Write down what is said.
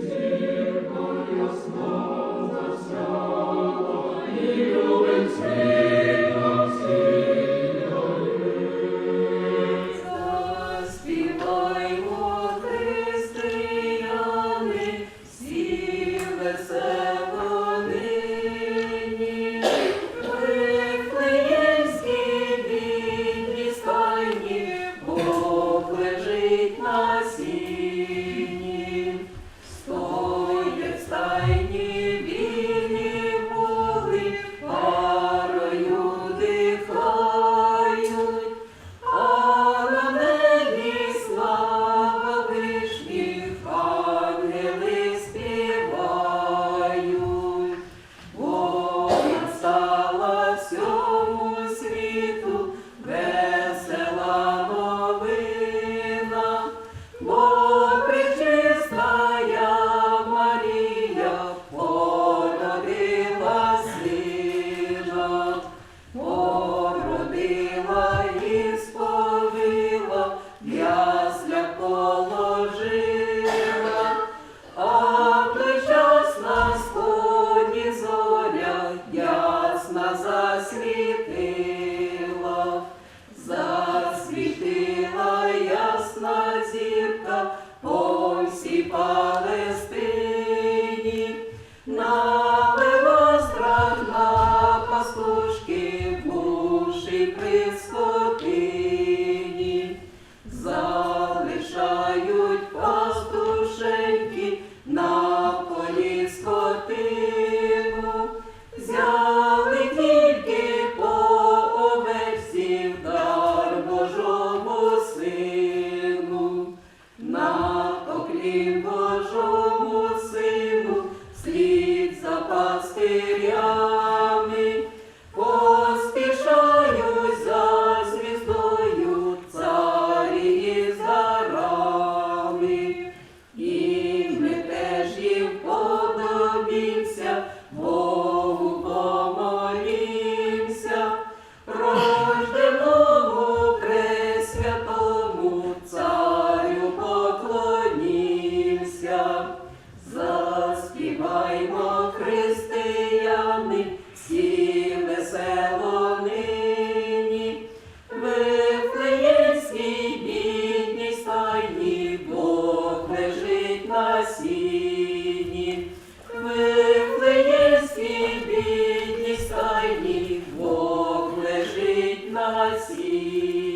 зіркою ясно засяє. пастирями, поспішаю за звіздою царі за рами, і ми теж їм подобімся, Богу помолімся, рожденому пресвятому царю поклонімся, заспіваймо. Вифлеємській бідній стайні Бог лежить на сі.